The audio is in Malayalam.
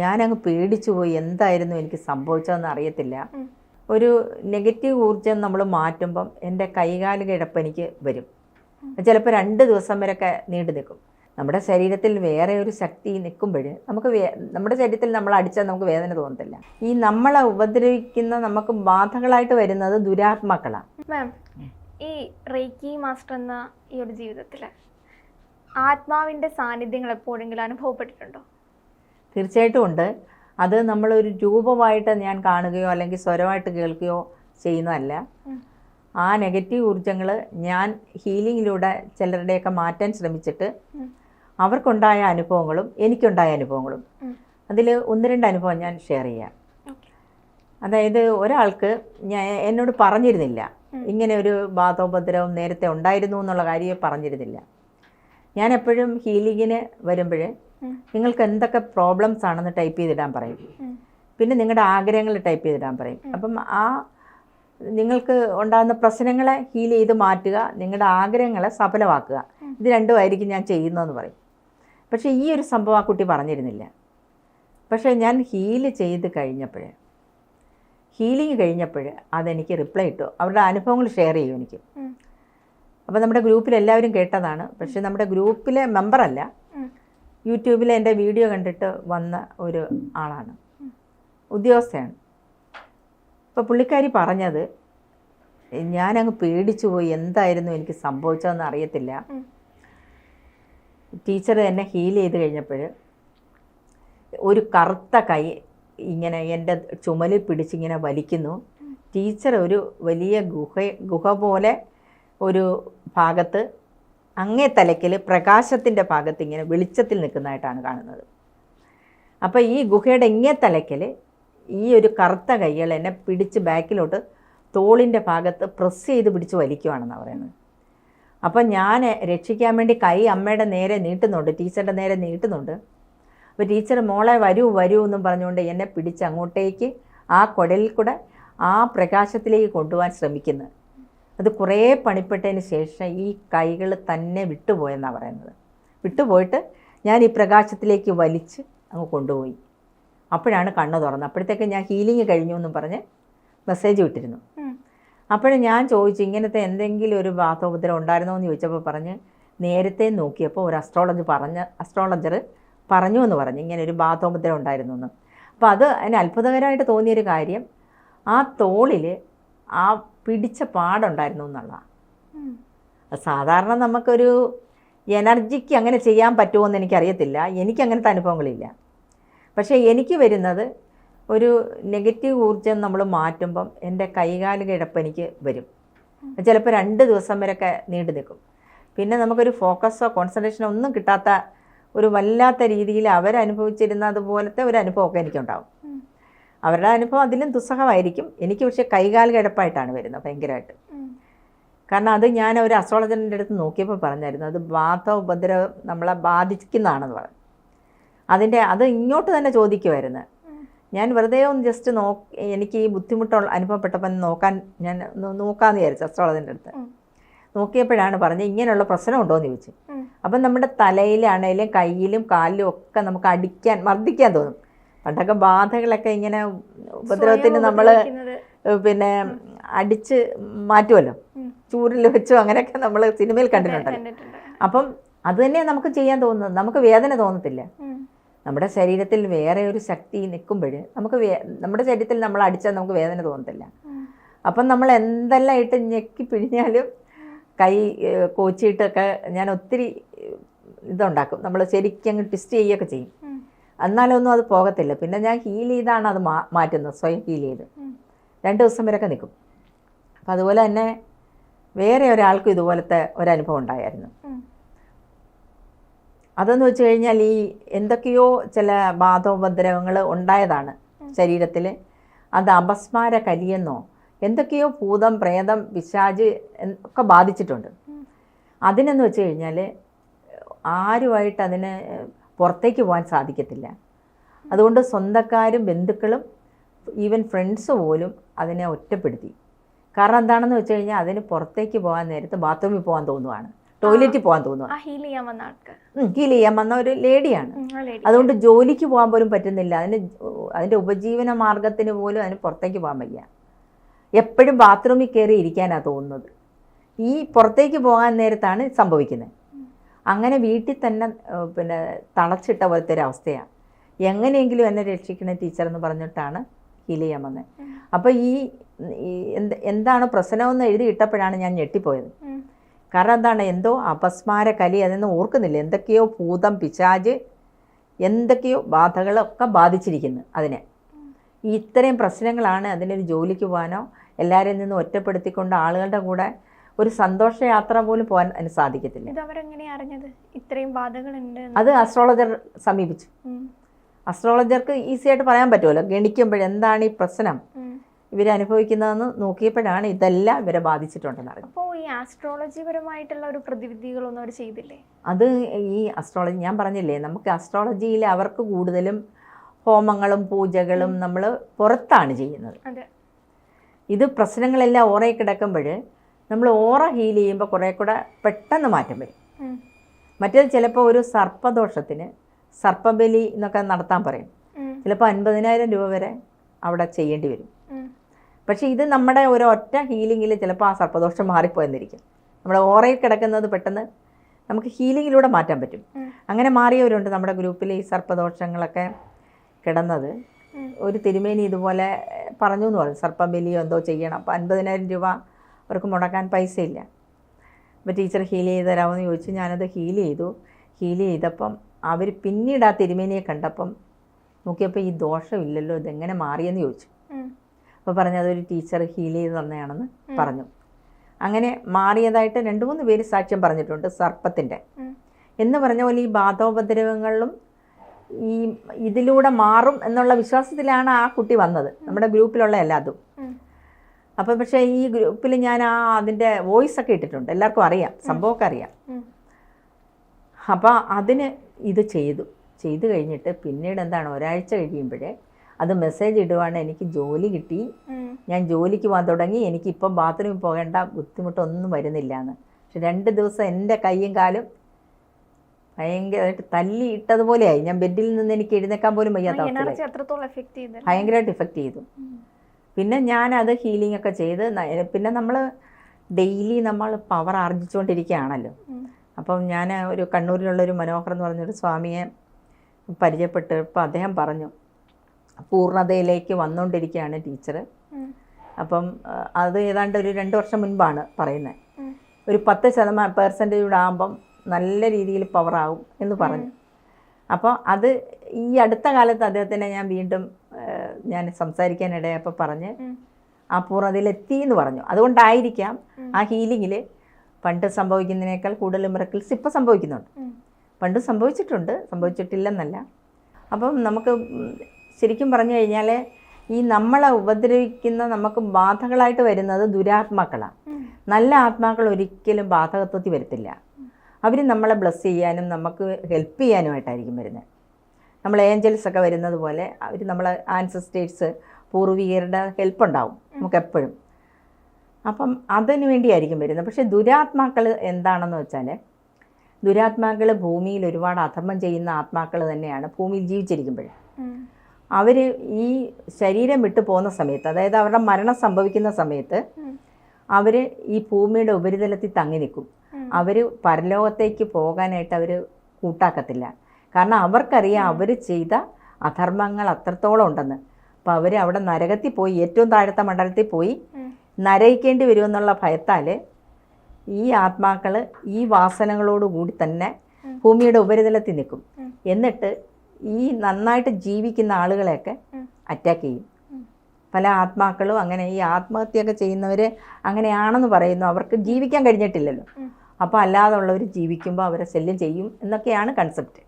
ഞാനങ്ങ് പേടിച്ചു പോയി എന്തായിരുന്നു എനിക്ക് സംഭവിച്ചതെന്ന് അറിയത്തില്ല. ഒരു നെഗറ്റീവ് ഊർജം നമ്മൾ മാറ്റുമ്പം എന്റെ കൈകാൽ കിഴപ്പ് എനിക്ക് വരും. ചിലപ്പോൾ രണ്ട് ദിവസം വരെയൊക്കെ നീണ്ടു നിൽക്കും. നമ്മുടെ ശരീരത്തിൽ വേറെ ഒരു ശക്തി നിൽക്കുമ്പോൾ നമുക്ക് നമ്മുടെ ശരീരത്തിൽ നമ്മൾ അടിച്ചാൽ നമുക്ക് വേദന തോന്നത്തില്ല. ഈ നമ്മളെ ഉപദ്രവിക്കുന്ന നമുക്ക് ബാധകളായിട്ട് വരുന്നത് ദുരാത്മാക്കളാണ്. മാം ഈ റേക്കി മാസ്റ്റർ എന്ന ഈ ഒരു ജീവിതത്തിൽ ആത്മാവിന്റെ സാന്നിധ്യങ്ങൾ എപ്പോഴെങ്കിലും അനുഭവപ്പെട്ടിട്ടുണ്ടോ? തീർച്ചയായിട്ടും ഉണ്ട് അത് നമ്മളൊരു രൂപമായിട്ട് ഞാൻ കാണുകയോ അല്ലെങ്കിൽ സ്വരമായിട്ട് കേൾക്കുകയോ ചെയ്യുന്നതല്ല. ആ നെഗറ്റീവ് ഊർജങ്ങൾ ഞാൻ ഹീലിങ്ങിലൂടെ ചിലരുടെയൊക്കെ മാറ്റാൻ ശ്രമിച്ചിട്ട്. അവർക്കുണ്ടായ അനുഭവങ്ങളും എനിക്കുണ്ടായ അനുഭവങ്ങളും. അതിൽ ഒന്ന് രണ്ട് അനുഭവം ഞാൻ ഷെയർ ചെയ്യാം അതായത് ഒരാൾക്ക് ഞാൻ എന്നോട് പറഞ്ഞിരുന്നില്ല. ഇങ്ങനെ ഒരു ബാധോപദ്രവം നേരത്തെ ഉണ്ടായിരുന്നു എന്നുള്ള കാര്യം പറഞ്ഞിരുന്നില്ല ഞാൻ എപ്പോഴും ഹീലിങ്ങിന് വരുമ്പോൾ നിങ്ങൾക്ക് എന്തൊക്കെ പ്രോബ്ലംസ് ആണെന്ന് ടൈപ്പ് ചെയ്തിടാൻ പറയും. പിന്നെ നിങ്ങളുടെ ആഗ്രഹങ്ങൾ ടൈപ്പ് ചെയ്തിടാൻ പറയും. അപ്പം ആ നിങ്ങൾക്ക് ഉണ്ടാകുന്ന പ്രശ്നങ്ങളെ ഹീൽ ചെയ്ത് മാറ്റുക നിങ്ങളുടെ ആഗ്രഹങ്ങളെ സഫലമാക്കുക. ഇത് രണ്ടുമായിരിക്കും ഞാൻ ചെയ്യുന്നതെന്ന് പറയും. പക്ഷേ ഈ ഒരു സംഭവം ആ കുട്ടി പറഞ്ഞിരുന്നില്ല. പക്ഷേ ഞാൻ ഹീൽ ചെയ്ത് കഴിഞ്ഞപ്പോൾ ഹീലിംഗ് കഴിഞ്ഞപ്പോൾ അതെനിക്ക് റിപ്ലൈ ഇട്ടു. അവരുടെ അനുഭവങ്ങൾ ഷെയർ ചെയ്യും എനിക്ക്. അപ്പോൾ നമ്മുടെ ഗ്രൂപ്പിൽ എല്ലാവരും കേട്ടതാണ്. പക്ഷെ നമ്മുടെ ഗ്രൂപ്പിലെ മെമ്പറല്ല യൂട്യൂബിലെ യൂട്യൂബിൽ എന്റെ വീഡിയോ കണ്ടിട്ട് വന്ന ഒരു ആളാണ്. ഉദ്യോഗസ്ഥയാണ്. അപ്പോൾ പുള്ളിക്കാരി പറഞ്ഞത് ഞാനങ്ങ് പേടിച്ചു പോയി. എന്തായിരുന്നു എനിക്ക് സംഭവിച്ചതെന്ന് അറിയത്തില്ല. ടീച്ചർ എന്നെ ഹീൽ ചെയ്ത് കഴിഞ്ഞപ്പോൾ ഒരു കറുത്ത കൈ ഇങ്ങനെ എന്റെ ചുമലിൽ പിടിച്ചിങ്ങനെ വലിക്കുന്നു. ടീച്ചർ ഒരു വലിയ ഗുഹ ഗുഹ പോലെ ഒരു ഭാഗത്ത് അങ്ങേ തലയ്ക്കൽ പ്രകാശത്തിന്റെ ഭാഗത്ത് ഇങ്ങനെ വെളിച്ചത്തിൽ നിൽക്കുന്നതായിട്ടാണ് കാണുന്നത്. അപ്പോൾ ഈ ഗുഹയുടെ ഇങ്ങേ തലയ്ക്കൽ ഈ ഒരു കറുത്ത കൈകൾ എന്നെ പിടിച്ച് ബാക്കിലോട്ട് തോളിന്റെ ഭാഗത്ത് പ്രസ് ചെയ്ത് പിടിച്ച് വലിക്കുവാണെന്നാണ് പറയുന്നത്. അപ്പം ഞാൻ രക്ഷിക്കാൻ വേണ്ടി കൈ അമ്മയുടെ നേരെ നീട്ടുന്നുണ്ട് ടീച്ചറുടെ നേരെ നീട്ടുന്നുണ്ട്. അപ്പോൾ ടീച്ചർ മോളെ വരൂ വരൂ എന്നും പറഞ്ഞുകൊണ്ട് എന്നെ പിടിച്ച് അങ്ങോട്ടേക്ക് ആ കുടലിൽ കൂടെ ആ പ്രകാശത്തിലേക്ക് കൊണ്ടുപോകാൻ ശ്രമിക്കുന്നു. അത് കുറേ പണിപ്പെട്ടതിന് ശേഷം ഈ കൈകൾ തന്നെ വിട്ടുപോയെന്നാണ് പറയുന്നത്. വിട്ടുപോയിട്ട് ഞാൻ ഈ പ്രകാശത്തിലേക്ക് വലിച്ച് അങ്ങ് കൊണ്ടുപോയി. അപ്പോഴാണ് കണ്ണ് തുറന്നത്. അപ്പോഴത്തേക്ക് ഞാൻ ഹീലിംഗ് കഴിഞ്ഞു എന്നും പറഞ്ഞ് മെസ്സേജ് വിട്ടിരുന്നു. അപ്പോഴും ഞാൻ ചോദിച്ചു ഇങ്ങനത്തെ എന്തെങ്കിലും ഒരു വാസോപദ്രം ഉണ്ടായിരുന്നോ? എന്ന് ചോദിച്ചപ്പോൾ പറഞ്ഞ് നേരത്തെ നോക്കിയപ്പോൾ ഒരു അസ്ട്രോളജി പറഞ്ഞ അസ്ട്രോളജർ പറഞ്ഞു എന്ന് പറഞ്ഞു ഇങ്ങനെ ഒരു വാതോപദ്രം ഉണ്ടായിരുന്നു എന്ന്. അപ്പോൾ അത് അതിന് അത്ഭുതകരമായിട്ട് തോന്നിയൊരു കാര്യം ആ തോളിൽ ആ പിടിച്ച പാടുണ്ടായിരുന്നു എന്നുള്ളതാണ്. സാധാരണ നമുക്കൊരു എനർജിക്ക് അങ്ങനെ ചെയ്യാൻ പറ്റുമോ എന്ന് എനിക്കറിയത്തില്ല. എനിക്കങ്ങനത്തെ അനുഭവങ്ങളില്ല. പക്ഷേ എനിക്ക് വരുന്നത് ഒരു നെഗറ്റീവ് ഊർജം നമ്മൾ മാറ്റുമ്പം എന്റെ കൈകാൽ കിഴപ്പ് എനിക്ക് വരും. ചിലപ്പോൾ രണ്ട് ദിവസം വരെയൊക്കെ നീണ്ടു നിൽക്കും. പിന്നെ നമുക്കൊരു ഫോക്കസോ കോൺസെൻട്രേഷനോ ഒന്നും കിട്ടാത്ത ഒരു വല്ലാത്ത രീതിയിൽ അവരനുഭവിച്ചിരുന്ന അതുപോലത്തെ ഒരു അനുഭവമൊക്കെ എനിക്കുണ്ടാവും. അവരുടെ അനുഭവം അതിലും ദുസ്സഹമായിരിക്കും. എനിക്ക് പക്ഷേ കൈകാൽ കിടപ്പായിട്ടാണ് വരുന്നത് ഭയങ്കരമായിട്ട്. കാരണം അത് ഞാൻ ഒരു അസ്ട്രോളജറിന്റെ അടുത്ത് നോക്കിയപ്പോൾ പറഞ്ഞായിരുന്നു. അത് ബാധ ഉപദ്രവം നമ്മളെ ബാധിക്കുന്നതാണെന്ന് പറഞ്ഞു. അതിന്റെ അത് ഇങ്ങോട്ട് തന്നെ ചോദിക്കുമായിരുന്നു ഞാൻ വെറുതെ ഒന്ന് ജസ്റ്റ് നോ എനിക്ക് ഈ ബുദ്ധിമുട്ടുള്ള അനുഭവപ്പെട്ടപ്പോൾ നോക്കാൻ ഞാൻ നോക്കാമെന്ന് വിചാരിച്ചു അസ്ട്രോളജറിന്റെ അടുത്ത്. നോക്കിയപ്പോഴാണ് പറഞ്ഞത് ഇങ്ങനെയുള്ള പ്രശ്നം ഉണ്ടോ എന്ന് ചോദിച്ചു. അപ്പം നമ്മുടെ തലയിലാണേലും കയ്യിലും കാലിലും ഒക്കെ നമുക്ക് അടിക്കാൻ മർദ്ദിക്കാൻ തോന്നും. പണ്ടൊക്കെ ബാധകളൊക്കെ ഇങ്ങനെ ഉപദ്രവത്തിന് നമ്മൾ പിന്നെ അടിച്ച് മാറ്റുമല്ലോ. ചൂരിൽ വെച്ചോ അങ്ങനെയൊക്കെ നമ്മൾ സിനിമയിൽ കണ്ടിട്ടുണ്ടല്ലോ. കണ്ടിട്ടുണ്ട്. അപ്പം അത് തന്നെ നമുക്ക് ചെയ്യാൻ തോന്നുന്നത്. നമുക്ക് വേദന തോന്നത്തില്ല. നമ്മുടെ ശരീരത്തിൽ വേറെ ഒരു ശക്തി നിൽക്കുമ്പോൾ നമുക്ക് വേ നമ്മുടെ ശരീരത്തിൽ നമ്മൾ അടിച്ചാൽ നമുക്ക് വേദന തോന്നത്തില്ല. അപ്പം നമ്മൾ എന്തെല്ലാം ഇട്ട് ഞെക്കി പിഴിഞ്ഞാലും കൈ കോച്ചിട്ടൊക്കെ ഞാൻ ഒത്തിരി ഇതുണ്ടാക്കും. നമ്മൾ ശരിക്കും അങ്ങ് ട്വിസ്റ്റ് ചെയ്യുകയൊക്കെ ചെയ്യും. എന്നാലൊന്നും അത് പോകത്തില്ല. പിന്നെ ഞാൻ ഹീൽ ചെയ്താണ് അത് മാ മാറ്റുന്നത് സ്വയം ഹീൽ ചെയ്ത്. രണ്ട് ദിവസം വരെയൊക്കെ നിൽക്കും. അപ്പം അതുപോലെ തന്നെ വേറെ ഒരാൾക്കും ഇതുപോലത്തെ ഒരനുഭവം ഉണ്ടായിരുന്നു. അതെന്ന് വെച്ച് കഴിഞ്ഞാൽ ഈ എന്തൊക്കെയോ ചില ബാധോപദ്രവങ്ങൾ ഉണ്ടായതാണ് ശരീരത്തിൽ അത് അപസ്മാര കലിയെന്നോ എന്തൊക്കെയോ ഭൂതം പ്രേതം പിശാജ് ഒക്കെ ബാധിച്ചിട്ടുണ്ട്. അതിനെന്ന് വെച്ച് കഴിഞ്ഞാൽ ആരുമായിട്ട് അതിന് പുറത്തേക്ക് പോകാൻ സാധിക്കത്തില്ല. അതുകൊണ്ട് സ്വന്തക്കാരും ബന്ധുക്കളും ഈവൻ ഫ്രണ്ട്സ് പോലും അതിനെ ഒറ്റപ്പെടുത്തി. കാരണം എന്താണെന്ന് വെച്ച് കഴിഞ്ഞാൽ അതിന് പുറത്തേക്ക് പോകാൻ നേരത്ത് ബാത്റൂമിൽ പോകാൻ തോന്നുവാണ്. ടോയ്ലറ്റിൽ പോകാൻ തോന്നുവാണ്. ആ ഹീൽ ചെയ്യാൻ വന്ന ഹീൽ ചെയ്യാൻ വന്ന ഒരു ലേഡിയാണ്. അതുകൊണ്ട് ജോലിക്ക് പോകാൻ പോലും പറ്റുന്നില്ല. അതിന് അതിന്റെ ഉപജീവന മാർഗത്തിന് പോലും അതിന് പുറത്തേക്ക് പോകാൻ വയ്യ. എപ്പോഴും ബാത്റൂമിൽ കയറി ഇരിക്കാനാണ് തോന്നുന്നത്. ഈ പുറത്തേക്ക് പോകാൻ നേരത്താണ് സംഭവിക്കുന്നത്. അങ്ങനെ വീട്ടിൽ തന്നെ പിന്നെ തളച്ചിട്ട പോലത്തെ ഒരു അവസ്ഥയാണ് എങ്ങനെയെങ്കിലും എന്നെ രക്ഷിക്കണ ടീച്ചർ എന്ന് പറഞ്ഞിട്ടാണ് ഹീൽ ചെയ്യാൻ വന്നത് അപ്പോൾ ഈ ഈ എന്ത് എന്താണ് പ്രശ്നമെന്ന് എഴുതി ഇട്ടപ്പോഴാണ് ഞാൻ ഞെട്ടിപ്പോയത്. കാരണം എന്താണ് എന്തോ അപസ്മാര കലി അതൊന്നും ഓർക്കുന്നില്ല. എന്തൊക്കെയോ ഭൂതം പിശാജ് എന്തൊക്കെയോ ബാധകളൊക്കെ ബാധിച്ചിരിക്കുന്നു അതിനെ. ഇത്രയും പ്രശ്നങ്ങളാണ് അതിനൊരു ജോലിക്ക് പോകാനോ എല്ലാവരിൽ നിന്നും ഒറ്റപ്പെടുത്തിക്കൊണ്ട് ആളുകളുടെ കൂടെ ഒരു സന്തോഷയാത്ര പോലും പോകാൻ അതിന് സാധിക്കത്തില്ല. ഇത് അറിഞ്ഞത്? ഇത്രയും ബാധകളുണ്ട്? അത് അസ്ട്രോളജർ സമീപിച്ചു. അസ്ട്രോളജർക്ക് ഈസി ആയിട്ട് പറയാൻ പറ്റുമല്ലോ. ഗണിക്കുമ്പോൾ എന്താണ് ഈ പ്രശ്നം? ഇവരനുഭവിക്കുന്നതെന്ന് ഇവർ അനുഭവിക്കുന്നതെന്ന് നോക്കിയപ്പോഴാണ് ഇതെല്ലാം ഇവരെ ബാധിച്ചിട്ടുണ്ടെന്ന് അറിയാം അപ്പോൾ ഈ ആസ്ട്രോളജി പരമായിട്ടുള്ള ഒരു പ്രതിവിധികളൊന്നും അവർ ചെയ്തില്ലേ? അത് ഈ അസ്ട്രോളജി ഞാൻ പറഞ്ഞില്ലേ നമുക്ക് അസ്ട്രോളജിയിൽ അവർക്ക് കൂടുതലും ഹോമങ്ങളും പൂജകളും നമ്മൾ പുറത്താണ് ചെയ്യുന്നത്. ഇത് പ്രശ്നങ്ങളെല്ലാം ഓറേ കിടക്കുമ്പോൾ നമ്മൾ ഓറ ഹീൽ ചെയ്യുമ്പോൾ കുറേ കൂടെ പെട്ടെന്ന് മാറ്റം വരും. മറ്റേത് ചിലപ്പോൾ ഒരു സർപ്പദോഷത്തിന് സർപ്പബലി എന്നൊക്കെ നടത്താൻ പറയും. ചിലപ്പോൾ അൻപതിനായിരം രൂപ വരെ അവിടെ ചെയ്യേണ്ടി വരും. പക്ഷേ ഇത് നമ്മുടെ ഒരു ഒറ്റ ഹീലിങ്ങിൽ ചിലപ്പോൾ ആ സർപ്പദോഷം മാറിപ്പോയെന്നിരിക്കും. നമ്മുടെ ഓറയിൽ കിടക്കുന്നത് പെട്ടെന്ന് നമുക്ക് ഹീലിങ്ങിലൂടെ മാറ്റാൻ പറ്റും. അങ്ങനെ മാറിയവരുണ്ട് നമ്മുടെ ഗ്രൂപ്പിൽ ഈ സർപ്പദോഷങ്ങളൊക്കെ കിടന്നത്. ഒരു തിരുമേനി ഇതുപോലെ പറഞ്ഞു എന്ന് പറഞ്ഞു സർപ്പബലിയോ എന്തോ ചെയ്യണം. അപ്പോൾ അൻപതിനായിരം രൂപ അവർക്ക് മുടക്കാൻ പൈസയില്ല. ഇല്ല അപ്പോൾ ടീച്ചർ ഹീൽ ചെയ്ത് തരാമെന്ന് ചോദിച്ചു ഞാനത് ഹീൽ ചെയ്തു. ഹീൽ ചെയ്തപ്പം അവർ പിന്നീട് ആ തിരുമേനിയെ കണ്ടപ്പം നോക്കിയപ്പോൾ ഈ ദോഷമില്ലല്ലോ ഇതെങ്ങനെ മാറിയെന്ന് ചോദിച്ചു. അപ്പോൾ പറഞ്ഞു അതൊരു ടീച്ചർ ഹീൽ ചെയ്ത് തന്നെയാണെന്ന് പറഞ്ഞു. അങ്ങനെ മാറിയതായിട്ട് രണ്ട് മൂന്ന് പേര് സാക്ഷ്യം പറഞ്ഞിട്ടുണ്ട് സർപ്പത്തിന്റെ എന്ന് പറഞ്ഞ പോലെ ഈ ബാധോപദ്രവങ്ങളിലും ഈ ഇതിലൂടെ മാറും എന്നുള്ള വിശ്വാസത്തിലാണ് ആ കുട്ടി വന്നത്. നമ്മുടെ ഗ്രൂപ്പിലുള്ള എല്ലാതും. അപ്പം പക്ഷേ ഈ ഗ്രൂപ്പിൽ ഞാൻ ആ അതിന്റെ വോയിസ് ഒക്കെ ഇട്ടിട്ടുണ്ട്. എല്ലാവർക്കും അറിയാം. സംഭവമൊക്കെ അറിയാം. അപ്പോൾ അതിന് ഇത് ചെയ്തു. ചെയ്തു കഴിഞ്ഞിട്ട് പിന്നീട് എന്താണ് ഒരാഴ്ച കഴിയുമ്പോഴേ അത് മെസ്സേജ് ഇടുവാണ്. എനിക്ക് ജോലി കിട്ടി. ഞാൻ ജോലിക്ക് പോകാൻ തുടങ്ങി. എനിക്കിപ്പം ബാത്റൂമിൽ പോകേണ്ട ബുദ്ധിമുട്ടൊന്നും വരുന്നില്ല എന്ന് പക്ഷെ രണ്ട് ദിവസം എന്റെ കൈയും കാലും ഭയങ്കരമായിട്ട് തല്ലി ഇട്ടതുപോലെയായി. ഞാൻ ബെഡിൽ നിന്ന് എനിക്ക് എഴുന്നേക്കാൻ പോലും വയ്യാത്ത ഭയങ്കരമായിട്ട് ഇഫക്റ്റ് ചെയ്തു. പിന്നെ ഞാൻ അത് ഹീലിംഗ് ഒക്കെ ചെയ്ത് പിന്നെ നമ്മൾ ഡെയിലി നമ്മൾ പവർ ആർജിച്ചുകൊണ്ടിരിക്കുകയാണല്ലോ. അപ്പം ഞാൻ ഒരു കണ്ണൂരിലുള്ള ഒരു മനോഹർ എന്ന് പറഞ്ഞൊരു സ്വാമിയെ പരിചയപ്പെട്ട് ഇപ്പം അദ്ദേഹം പറഞ്ഞു പൂർണതയിലേക്ക് വന്നുകൊണ്ടിരിക്കുകയാണ് ടീച്ചർ. അപ്പം അത് ഏതാണ്ട് ഒരു രണ്ട് വർഷം മുൻപാണ് പറയുന്നത്. ഒരു പത്ത് ശതമാനം പെർസെന്റേജ് കൂടെ ആകുമ്പം നല്ല രീതിയിൽ പവറാകും എന്ന് പറഞ്ഞു. അപ്പോൾ അത് ഈ അടുത്ത കാലത്ത് അദ്ദേഹത്തിനെ ഞാൻ വീണ്ടും ഞാൻ സംസാരിക്കാനിടയപ്പോൾ പറഞ്ഞ് ആ പൂർണ അതിലെത്തി എന്ന് പറഞ്ഞു. അതുകൊണ്ടായിരിക്കാം ആ ഹീലിങ്ങിൽ പണ്ട് സംഭവിക്കുന്നതിനേക്കാൾ കൂടുതൽ മിറക്കിൾസ് ഇപ്പോൾ സംഭവിക്കുന്നുണ്ട്. പണ്ട് സംഭവിച്ചിട്ടുണ്ട്. സംഭവിച്ചിട്ടില്ലെന്നല്ല. അപ്പം നമുക്ക് ശരിക്കും പറഞ്ഞു കഴിഞ്ഞാൽ ഈ നമ്മളെ ഉപദ്രവിക്കുന്ന നമുക്ക് ബാധകളായിട്ട് വരുന്നത് ദുരാത്മാക്കളാണ് നല്ല ആത്മാക്കൾ ഒരിക്കലും ബാധകത്വത്തിൽ വരത്തില്ല. അവർ നമ്മളെ ബ്ലസ് ചെയ്യാനും നമുക്ക് ഹെൽപ്പ് ചെയ്യാനുമായിട്ടായിരിക്കും വരുന്നത്. നമ്മൾ ഏഞ്ചൽസ് ഒക്കെ വരുന്നത് പോലെ അവർ നമ്മളെ ആൻസസ്റ്റേഴ്സ് പൂർവികരുടെ ഹെൽപ്പ് ഉണ്ടാവും നമുക്ക് എപ്പോഴും അപ്പം അതിന് വേണ്ടിയായിരിക്കും വരുന്നത് പക്ഷേ ദുരാത്മാക്കൾ എന്താണെന്ന് വെച്ചാൽ ദുരാത്മാക്കൾ ഭൂമിയിൽ ഒരുപാട് അധർമ്മം ചെയ്യുന്ന ആത്മാക്കൾ തന്നെയാണ് ഭൂമിയിൽ ജീവിച്ചിരിക്കുമ്പോൾ. അവർ ഈ ശരീരം വിട്ടു പോകുന്ന സമയത്ത് അതായത് അവരുടെ മരണം സംഭവിക്കുന്ന സമയത്ത്. അവർ ഈ ഭൂമിയുടെ ഉപരിതലത്തിൽ തങ്ങി നിൽക്കും. അവർ പരലോകത്തേക്ക് പോകാനായിട്ട് അവർ കൂട്ടാക്കത്തില്ല കാരണം അവർക്കറിയാം അവർ ചെയ്ത അധർമ്മങ്ങൾ അത്രത്തോളം ഉണ്ടെന്ന്. അപ്പോൾ അവർ അവിടെ നരകത്തിൽ പോയി ഏറ്റവും താഴത്തെ മണ്ഡലത്തിൽ പോയി നരയിക്കേണ്ടി വരുമെന്നുള്ള ഭയത്താൽ ഈ ആത്മാക്കൾ ഈ വാസനകളോടുകൂടി തന്നെ. ഭൂമിയുടെ ഉപരിതലത്തിൽ നിൽക്കും. എന്നിട്ട് ഈ നന്നായിട്ട് ജീവിക്കുന്ന ആളുകളെയൊക്കെ അറ്റാക്ക് ചെയ്യും. പല ആത്മാക്കളും അങ്ങനെ ഈ ആത്മഹത്യയൊക്കെ ചെയ്യുന്നവർ അങ്ങനെയാണെന്ന് പറയുന്നു. അവർക്ക് ജീവിക്കാൻ കഴിഞ്ഞിട്ടില്ലല്ലോ. അപ്പോൾ അപ്പോൾ അല്ലാതുള്ളവർ ജീവിക്കുമ്പോൾ അവരെ ശല്യം ചെയ്യും എന്നൊക്കെയാണ് കൺസെപ്റ്റ്